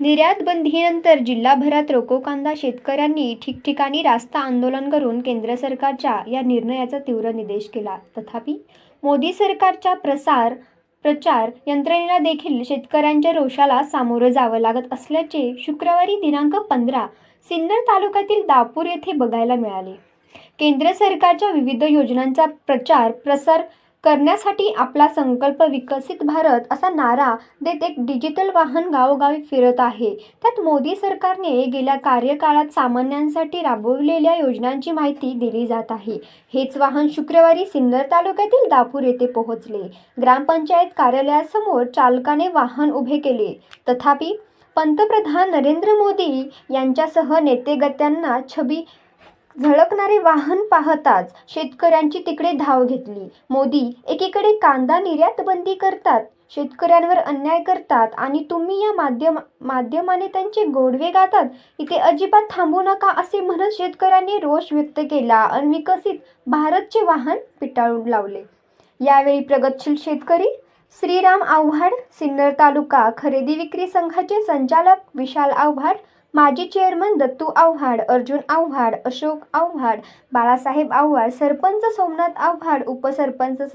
निर्यात बंदीनंतर जिल्हाभरात रोको कांदा शेतकऱ्यांनी ठिकठिकाणी रास्ता आंदोलन करून केंद्र सरकारच्या या निर्णयाचा तीव्र निषेध केला. तथापि मोदी सरकारच्या प्रसार प्रचार यंत्रणेला देखील शेतकऱ्यांच्या रोषाला सामोरं जावं लागत असल्याचे शुक्रवारी दिनांक पंधरा सिन्नर तालुक्यातील दापूर येथे बघायला मिळाले. केंद्र सरकारच्या विविध योजनांचा प्रचार प्रसार करण्यासाठी आपला संकल्प विकसित भारत असा नारा देत एक डिजिटल वाहन गावोगावी फिरत आहे. त्यात मोदी सरकारने गेल्या कार्यकाळात सामान्यांसाठी राबवलेल्या योजनांची माहिती दिली जात आहे. हेच वाहन शुक्रवारी सिन्नर तालुक्यातील दापूर येथे पोहोचले. ग्रामपंचायत कार्यालयासमोर चालकाने वाहन उभे केले. तथापि पंतप्रधान नरेंद्र मोदी यांच्यासह नेतेगत्यांना छबी झळकणारे वाहन पाहताच शेतकऱ्यांची तिकडे धाव घेतली. मोदी एकीकडे कांदा निर्यात बंदी करतात शेतकऱ्यांवर अन्याय करतात आणि तुम्ही या माध्यम माध्यमाने त्यांचे गोडवे गातात. इथे अजिबात थांबू नका असे म्हणत शेतकऱ्यांनी रोष व्यक्त केला आणि विकसित भारतचे वाहन पिटाळून लावले. यावेळी प्रगतशील शेतकरी श्रीराम आव्हाड सिन्नर तालुका खरेदी विक्री संघाचे संचालक विशाल आव्हाड माजी चेअरमन दत्तू आव्हाड अर्जुन आव्हाड अशोक आव्हाड बाळासाहेब आव्हाड सरपंच सोमनाथ आव्हाड उपसरपंच